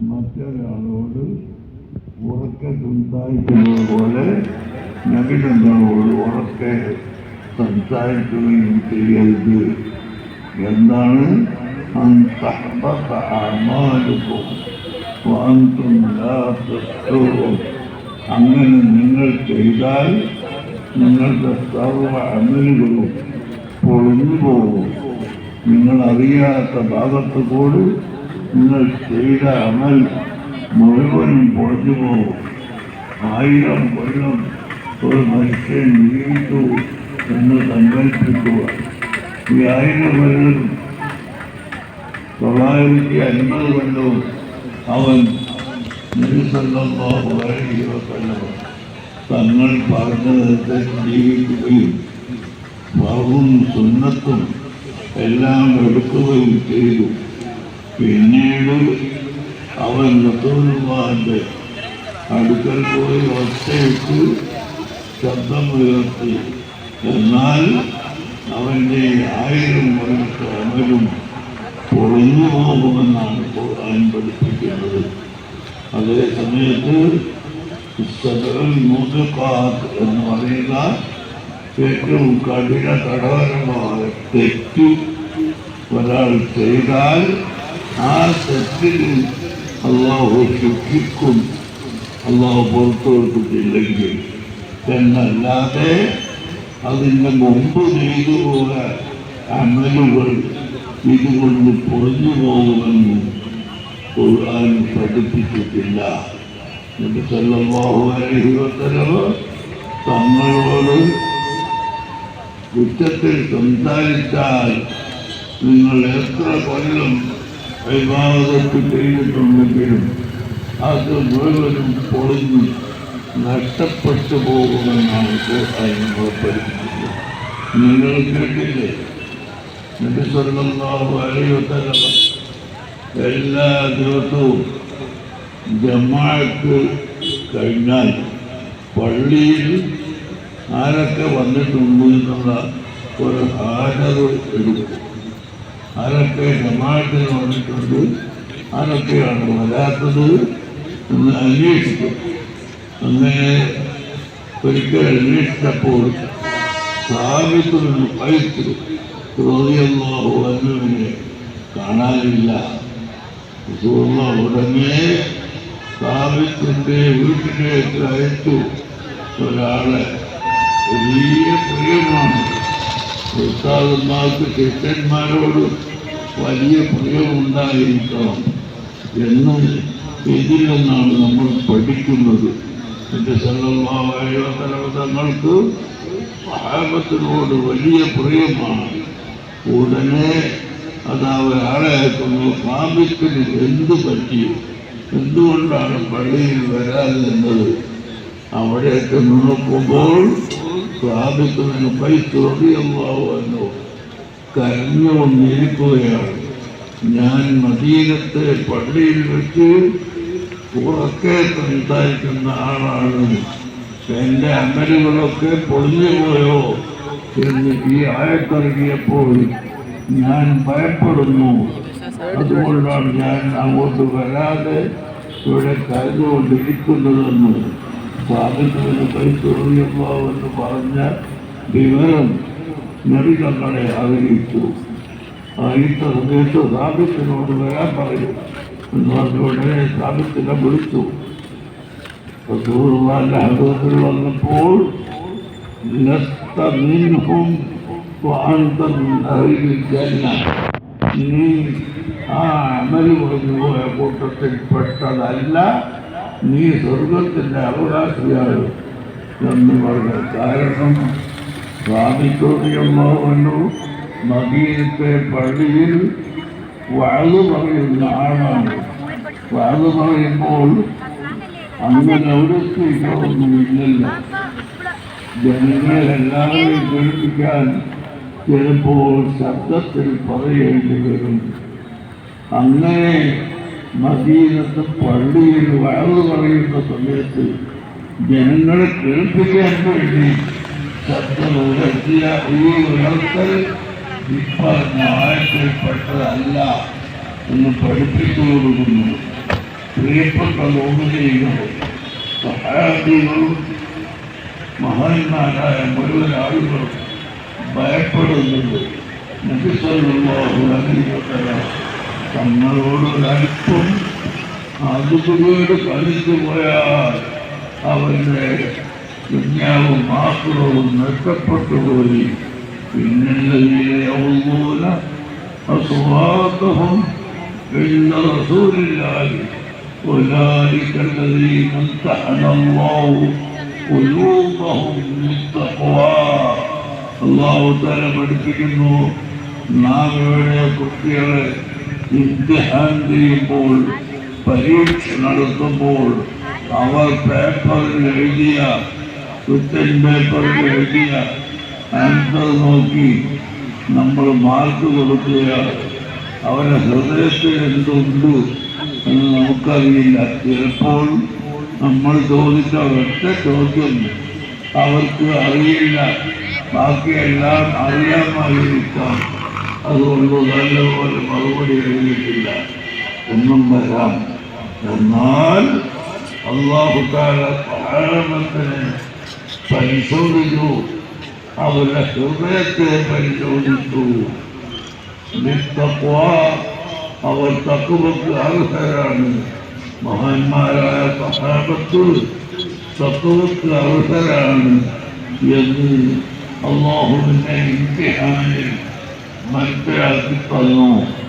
മറ്റൊരാളോട് ഉറക്കെ സംസാരിക്കുന്നത് പോലെ നബിനങ്ങളോട് ഉറക്കെ സംസാരിക്കുകയും ചെയ്യരുത് എന്താണ്. അങ്ങനെ നിങ്ങൾ ചെയ്താൽ നിങ്ങളുടെ സർവ അമലുകളും പൊളിഞ്ഞു പോകും നിങ്ങൾ അറിയാത്ത ഭാഗത്ത് കൂടി നിങ്ങൾ ചെയ്ത അമൽ മുഴുവനും പൊളിഞ്ഞു പോകും ആയിരം കൊല്ലം ഒരു മനുഷ്യൻ ജീവിച്ചു എന്ന് സങ്കല്പിക്കുക ഈ ആയിരം കൊല്ലം തൊള്ളായിരത്തി അൻപത് കൊല്ലവും അവൻ വസല്ലം തങ്ങൾ പറഞ്ഞതനുസരിച്ച് ജീവിക്കുകയും വറവും സുന്നത്തും എല്ലാം എടുക്കുകയും ചെയ്തു. പിന്നീട് അവൻ റസൂലുള്ളാഹിന്റെ അടുക്കൽ പോയി ഒറ്റയിട്ട് ശബ്ദമുയർത്തി എന്നാൽ അവന്റെ ആയിരം മുറിക്ക് അമലും പൊളിഞ്ഞു പോകുമെന്നാണ് ഖുർആൻ പഠിപ്പിക്കുന്നത്. അതേ സമയത്ത് മൂസക്കാത്ത് എന്ന് പറയുന്ന ഏറ്റവും കഠിന തടവരമായ തെറ്റ് ഒരാൾ ചെയ്താൽ ആ തെറ്റിന് അള്ളാഹു ശിക്ഷിക്കും. അള്ളാഹു പുറത്തു കൊടുത്തിട്ടില്ലെങ്കിൽ എന്നല്ലാതെ അതിന്റെ മുമ്പ് ചെയ്തു പോയ അമലുകൾ ഇതുകൊണ്ട് പൊളിഞ്ഞു പോകുമെന്ന് ഖുർആൻ പഠിപ്പിച്ചിട്ടില്ല. തങ്ങളോട് കുറ്റത്തിൽ സംസാരിച്ചാൽ നിങ്ങൾ എത്ര കൊല്ലം വിവാദത്ത് ചെയ്തിട്ടുണ്ടെങ്കിലും അത് മുഴുവനും പൊളിഞ്ഞ് നഷ്ടപ്പെട്ടു പോകുമെന്നാണ് നമ്മളെ പഠിപ്പിച്ചത് നിങ്ങൾ കേട്ടില്ലേ? നബി അലൈഹി വസല്ലം എല്ലാ ദിവസവും ജമാഅത്ത് കഴിഞ്ഞാൽ പള്ളിയിൽ ആരൊക്കെ വന്നിട്ടുണ്ട് എന്നുള്ള ഒരു ഹാജർ എടുക്കും. ആരൊക്കെ ജമാഅത്തിൽ വന്നിട്ടുണ്ട്. അതൊക്കെയാണ് വരാത്തത് എന്ന് അന്വേഷിക്കും. അങ്ങനെ ഒരിക്കൽ അന്വേഷിച്ചപ്പോൾ സ്ഥാപിക്കുന്ന പൈത്ത് ഹൃദയമാഹു അന്നുവിനെ കാണാനില്ല. ഉടനെ സ്ഥാപിത്തിന്റെ വീട്ടിലേക്ക് അയച്ചു. ഒരാളെ വലിയ പ്രിയമാണ്. ഉസ്താദന്മാർക്ക് ശിഷ്യന്മാരോട് വലിയ പ്രിയമുണ്ടായിരിക്കണം എന്നും ഇതിൽ നിന്നാണ് നമ്മൾ പഠിക്കുന്നത്. എന്റെ സല്ലല്ലാഹു തങ്ങൾക്ക് സഹാബത്തിനോട് വലിയ പ്രിയമാണ്. ഉടനെ അത് ഒരാളെ അയക്കുന്നു സ്വാമിത്തിന് എന്ത് പറ്റി? എന്തുകൊണ്ടാണ് പള്ളിയിൽ വരാതിരുന്നത് അവിടെയൊക്കെ നോക്കുമ്പോൾ സ്വാമിത്തിന് പൈസ കരഞ്ഞു വന്നിരിക്കുകയാണ്. ഞാൻ മദീനത്തെ പള്ളിയിൽ വെച്ച് ഉറക്കെ സംസാരിക്കുന്ന ആളാണ്. എന്റെ അമലുകളൊക്കെ പൊളിഞ്ഞു പോയോ എന്ന് ഈ ആയത്തിറങ്ങിയപ്പോൾ ഞാൻ ഭയപ്പെടുന്നു. അതുകൊണ്ടാണ് ഞാൻ അങ്ങോട്ട് വരാതെ ഇവിടെ കരുതുകൊണ്ടിരിക്കുന്നതെന്ന് കൈത്തുറങ്ങിയപ്പോ എന്ന് പറഞ്ഞ വിവരം നബിതങ്ങളെ അറിയിച്ചു. അറിയിച്ച സമയത്ത് സാബിത്തിനോട് വരാൻ പറയും എന്ന് പറഞ്ഞ ഉടനെ സാബിത്തിനെ വിളിച്ചു. റസൂലുള്ളാഹിന്റെ ഹദീസിൽ വന്നപ്പോൾ ജന്ന. നീ ആ അമൽ പറഞ്ഞു പോയ കൂട്ടത്തിൽ പെട്ടതല്ല നീ സ്വർഗത്തിന്റെ അവകാശിയാണ് എന്ന് പറഞ്ഞു കാരണം സ്വാമിക്കോടിയമ്മാവനു മദീനത്തെ പള്ളിയിൽ വാഴ് പറയുന്ന ആളാണ്. വാഴ് പറയുമ്പോൾ അങ്ങനെ ഒരു സ്ത്രീകളൊന്നുമില്ലല്ലോ ജനങ്ങളെല്ലാവരെയും കേൾപ്പിക്കാൻ ചിലപ്പോൾ ശബ്ദത്തിൽ പറയേണ്ടി വരും. അങ്ങനെ മദീനത്ത് പള്ളിയിൽ വയറു പറയുന്ന സമയത്ത് ജനങ്ങളെ കേൾപ്പിക്കാൻ വേണ്ടി ശബ്ദം ഈ ഉയർത്തൽ ഇപ്പറഞ്ഞ ആയത്തിൽപ്പെട്ടതല്ല എന്ന് പഠിപ്പിച്ചു കൊടുക്കുന്നു പ്രിയപ്പെട്ട ലോകതീകൾ സഹാബികളും മഹാന്മാരായ മുഴുവൻ ആളുകളും ഭയപ്പെടുന്നുണ്ട് നബിസല്ലാഹു അലൈഹി തങ്ങളോടൊരല്പം അതുകൊണ്ട് കളിച്ചു പോയാൽ അവരുടെ വിജ്ഞാവും ആക്രവും നഷ്ടപ്പെട്ടു പോയി പിന്നല്ലൂല അസുവാദവും إن رسول الله أولئك الذين امتحن الله قلوبهم للتقوى അള്ളാഹു തല പഠിപ്പിക്കുന്നു നാം ഇവിടെ കുട്ടികളെ ഇംതിഹാൻ ചെയ്യുമ്പോൾ പരീക്ഷ നടത്തുമ്പോൾ അവർ പേപ്പറിൽ എഴുതിയ ക്വസ്റ്റ്യൻ പേപ്പറിൽ എഴുതിയ ആൻസർ നോക്കി നമ്മൾ മാർക്ക് കൊടുക്കുക അവരുടെ ഹൃദയത്തിൽ എന്തുണ്ട് എന്ന് നമുക്കറിയില്ല. ചിലപ്പോൾ നമ്മൾ ചോദിച്ച ഒറ്റ ചോദ്യം അവർക്ക് അറിയില്ല. ബാക്കിയെല്ലാം അറിയാമായിരിക്കാം. അതുകൊണ്ട് നല്ലപോലെ മറുപടി എഴുതിയിട്ടില്ല. ഒന്നും വരാം. എന്നാൽ അള്ളാഹുക്കാല സഹാരണത്തിന് പരിശോധിച്ചു. അവരുടെ ഹൃദയത്തെ പരിശോധിച്ചു. അവർ തക്കുവക്ക് അർഹരാണ്. മഹാന്മാരായ സഹാബത്ത് തത്വക്ക് അർഹരാണ് എന്ന് അള്ളാഹുവിന്റെ ഇംതിഹാനിൽ mas que é